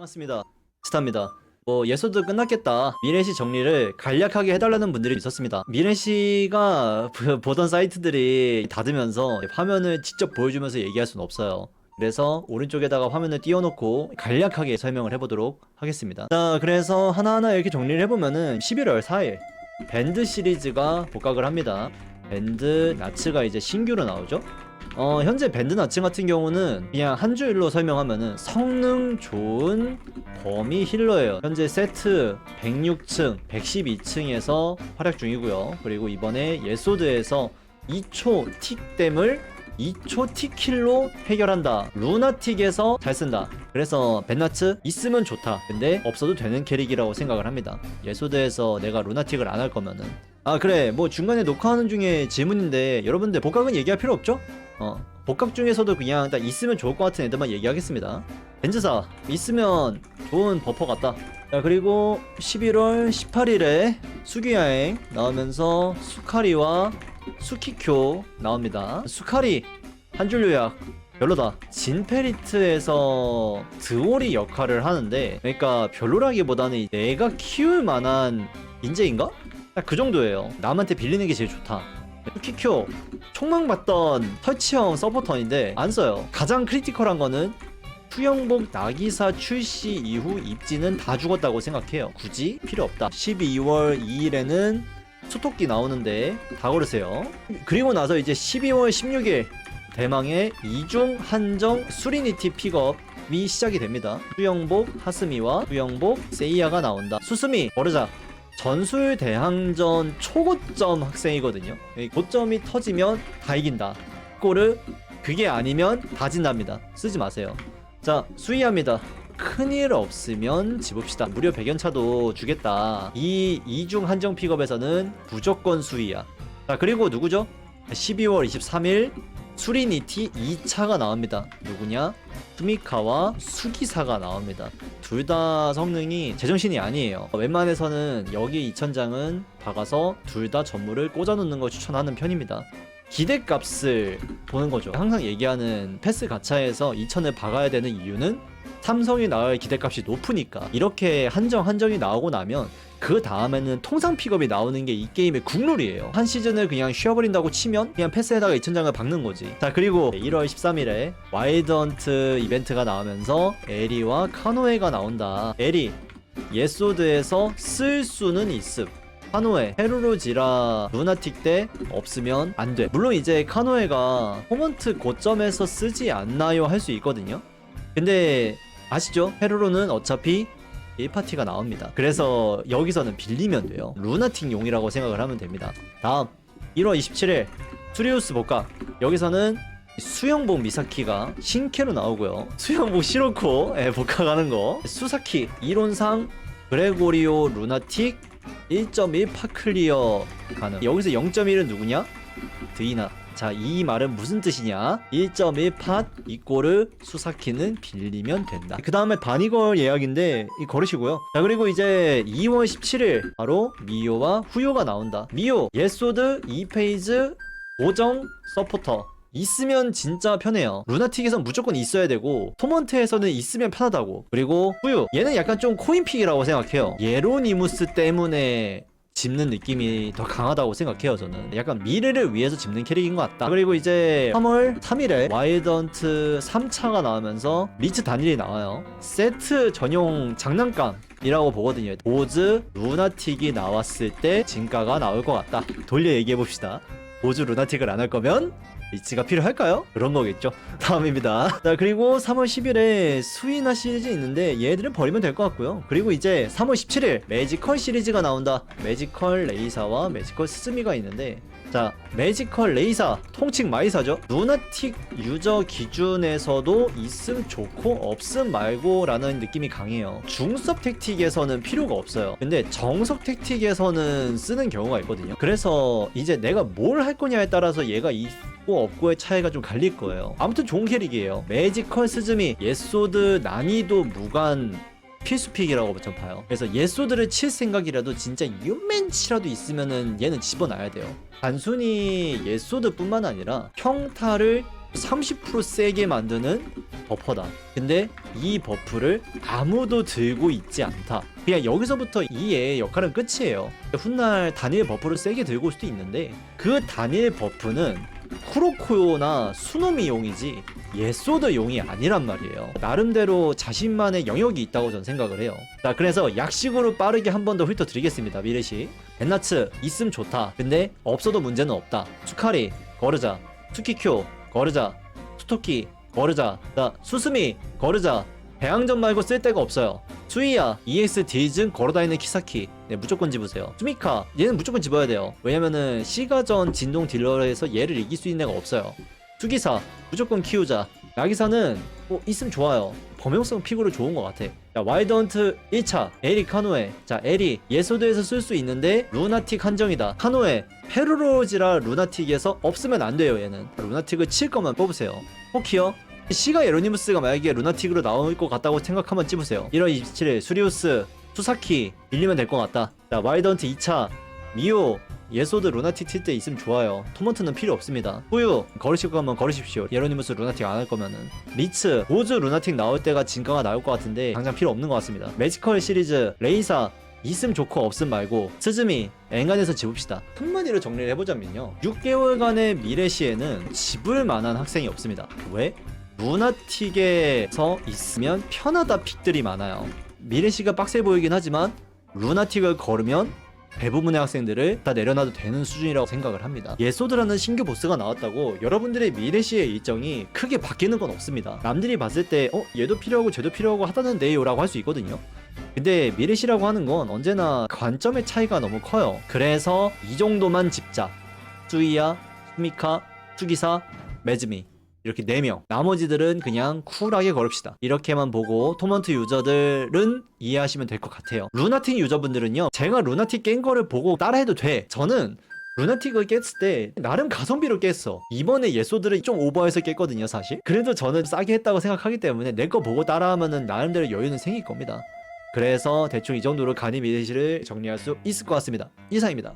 반갑습니다. 스타입니다. 뭐 예소드 끝났겠다. 미래시 정리를 간략하게 해달라는 분들이 있었습니다. 미래시가 그 보던 사이트들이 닫으면서 화면을 직접 보여주면서 얘기할 수는 없어요. 그래서 오른쪽에다가 화면을 띄워놓고 간략하게 설명을 해보도록 하겠습니다. 자, 그래서 하나하나 이렇게 정리를 해보면은 11월 4일 밴드 시리즈가 복각을 합니다. 밴드 나츠가 이제 신규로 나오죠. 어, 현재 밴드 나츠 같은 경우는 그냥 한 줄로 설명하면은 성능 좋은 범위 힐러예요. 현재 세트 106층, 112층에서 활약 중이고요. 그리고 이번에 예소드에서 2초 틱댐을 2초 틱킬로 해결한다. 루나틱에서 잘 쓴다. 그래서 벤나츠 있으면 좋다. 근데 없어도 되는 캐릭이라고 생각을 합니다. 예소드에서 내가 루나틱을 안 할 거면은 아 그래 뭐 중간에 녹화하는 중에 질문인데 여러분들 복각은 얘기할 필요 없죠? 어 복각 중에서도 그냥 딱 있으면 좋을 것 같은 애들만 얘기하겠습니다 벤즈사 있으면 좋은 버퍼 같다 자 그리고 11월 18일에 수기여행 나오면서 수카리와 수키쿄 나옵니다 수카리 한 줄 요약 별로다. 진페리트에서 드오리 역할을 하는데, 그러니까 별로라기보다는 내가 키울 만한 인재인가? 딱 그 정도예요. 남한테 빌리는 게 제일 좋다. 키쿄 총망받던 설치형 서포터인데 안 써요. 가장 크리티컬한 거는 투영복 나기사 출시 이후 입지는 다 죽었다고 생각해요. 굳이 필요 없다. 12월 2일에는 수토끼 나오는데 다 고르세요. 그리고 나서 이제 12월 16일 대망의 이중 한정 수리니티 픽업 이 시작이 됩니다. 수영복 하스미와 수영복 세이야가 나온다. 수스미 모르자. 전술 대항전 초고점 학생이거든요. 이 고점이 터지면 다 이긴다. 꼬르 그게 아니면 다 진답니다. 쓰지 마세요. 자 수위합니다. 큰일 없으면 집읍시다. 무료 백연차도 주겠다. 이 이중 한정 픽업에서는 무조건 수위야. 자 그리고 누구죠? 12월 23일 수리니티 2차가 나옵니다. 누구냐? 수미카와 수기사가 나옵니다. 둘 다 성능이 제정신이 아니에요. 웬만해서는 여기 2000장은 박아서 둘 다 전물을 꽂아놓는 걸 추천하는 편입니다. 기대값을 보는 거죠. 항상 얘기하는 패스 가차에서 2000을 박아야 되는 이유는 삼성이 나올 기대값이 높으니까 이렇게 한정 한정이 나오고 나면 그 다음에는 통상 픽업이 나오는 게 이 게임의 국룰이에요. 한 시즌을 그냥 쉬어버린다고 치면 그냥 패스에다가 2000장을 박는 거지. 자 그리고 1월 13일에 와이드 헌트 이벤트가 나오면서 에리와 카노에가 나온다. 에리 예소드에서 쓸 수는 있음. 카노에 헤루루지라 루나틱 때 없으면 안 돼. 물론 이제 카노에가 포먼트 고점에서 쓰지 않나요 할 수 있거든요. 근데 아시죠? 헤루루는 어차피 1파티가 나옵니다. 그래서 여기서는 빌리면 돼요. 루나틱 용이라고 생각을 하면 됩니다. 다음 1월 27일 수리우스 복각 여기서는 수영복 미사키가 신캐로 나오고요. 수영복 시로코 예, 복각하는 거. 수사키 이론상 그레고리오 루나틱 1.1 파클리어 가능. 여기서 0.1은 누구냐? 드이나. 자, 이 말은 무슨 뜻이냐? 1.1팟 이꼬르 수사키는 빌리면 된다. 그 다음에 바니걸 예약인데 이 걸으시고요. 자, 그리고 이제 2월 17일 바로 미요와 후요가 나온다. 미요 예소드 2페이즈 고정 서포터. 있으면 진짜 편해요. 루나틱에선 무조건 있어야 되고 토먼트에서는 있으면 편하다고. 그리고 후유 얘는 약간 좀 코인픽이라고 생각해요. 예로니무스 때문에 짚는 느낌이 더 강하다고 생각해요 저는 약간 미래를 위해서 짚는 캐릭인 것 같다 그리고 이제 3월 3일에 와이던트 3차가 나오면서 리츠 단일이 나와요 세트 전용 장난감 이라고 보거든요 보즈 루나틱이 나왔을 때 진가가 나올 것 같다 돌려 얘기해 봅시다 보즈 루나틱을 안 할 거면 리치가 필요할까요? 그런 거겠죠. 다음입니다. 자, 그리고 3월 10일에 스위나 시리즈 있는데 얘들은 버리면 될 것 같고요. 그리고 이제 3월 17일 매지컬 시리즈가 나온다. 매지컬 레이사와 매지컬 스즈미가 있는데 자, 매지컬 레이사 통칭 마이사죠. 루나틱 유저 기준에서도 있음 좋고 없음 말고라는 느낌이 강해요. 중섭 택틱에서는 필요가 없어요. 근데 정석 택틱에서는 쓰는 경우가 있거든요. 그래서 이제 내가 뭘 할 거냐에 따라서 얘가 있고 없고의 차이가 좀 갈릴 거예요. 아무튼 좋은 캐릭이에요. 매지컬 스즈미 예소드 난이도 무관 필수픽이라고 좀 봐요. 그래서 예소드를 칠 생각이라도 진짜 유맨치라도 있으면은 얘는 집어넣어야 돼요. 단순히 예소드뿐만 아니라 평타를 30% 세게 만드는 버퍼다. 근데 이 버프를 아무도 들고 있지 않다. 그냥 여기서부터 이의 역할은 끝이에요. 훗날 단일 버프를 세게 들고 올 수도 있는데 그 단일 버프는 쿠로코요나 수노미 용이지 예소드 용이 아니란 말이에요. 나름대로 자신만의 영역이 있다고 전 생각을 해요. 자, 그래서 약식으로 빠르게 한 번 더 훑어드리겠습니다. 미래시. 벤나츠 있음 좋다. 근데 없어도 문제는 없다. 추카리 거르자. 투키쿄 거르자. 수토키 거르자. 자, 수스미 거르자. 배양전 말고 쓸 데가 없어요. 수이야, EX 딜즌 걸어다니는 키사키. 네, 무조건 집으세요. 수미카, 얘는 무조건 집어야 돼요. 왜냐면은 시가전 진동 딜러에서 얘를 이길 수 있는 애가 없어요. 수기사, 무조건 키우자. 나기사는 뭐 있으면 좋아요. 범용성 픽으로 좋은 것 같아. 자, 와일드헌트 1차, 에리 카노에. 자, 에리, 예소드에서 쓸 수 있는데 루나틱 한정이다. 카노에, 페루로지라 루나틱에서 없으면 안 돼요, 얘는. 루나틱을 칠 거면 뽑으세요. 포키어, 시가 에로니무스가 만약에 루나틱으로 나올 것 같다고 생각하면 찝으세요. 1월 27일 수리우스 수사키 밀리면 될 것 같다. 자 와이던트 2차 미오 예소드 루나틱 칠 때 있으면 좋아요. 토먼트는 필요 없습니다. 후유 걸으실 거면 걸으십시오. 에로니무스 루나틱 안 할 거면은. 리츠 오즈 루나틱 나올 때가 진가가 나올 것 같은데 당장 필요 없는 것 같습니다. 매지컬 시리즈 레이사 있음 좋고 없음 말고 스즈미 앵간에서 집읍시다. 한마디로 정리를 해보자면요. 6개월간의 미래시에는 집을 만한 학생이 없습니다. 왜? 루나틱에서 있으면 편하다 픽들이 많아요. 미래시가 빡세 보이긴 하지만 루나틱을 걸으면 대부분의 학생들을 다 내려놔도 되는 수준이라고 생각을 합니다. 예소드라는 신규 보스가 나왔다고 여러분들의 미래시의 일정이 크게 바뀌는 건 없습니다. 남들이 봤을 때 어? 얘도 필요하고 쟤도 필요하고 하다는데요 라고 할 수 있거든요. 근데 미래시라고 하는 건 언제나 관점의 차이가 너무 커요. 그래서 이 정도만 집자. 수이야, 수미카, 수기사, 메즈미 이렇게 4명. 나머지들은 그냥 쿨하게 걸읍시다. 이렇게만 보고 토먼트 유저들은 이해하시면 될 것 같아요. 루나틱 유저분들은요 제가 루나틱 깬 거를 보고 따라해도 돼. 저는 루나틱을 깼을 때 나름 가성비로 깼어. 이번에 예소들은 좀 오버해서 깼거든요 사실. 그래도 저는 싸게 했다고 생각하기 때문에 내 거 보고 따라하면은 나름대로 여유는 생길 겁니다. 그래서 대충 이 정도로 간이 미래시를 정리할 수 있을 것 같습니다. 이상입니다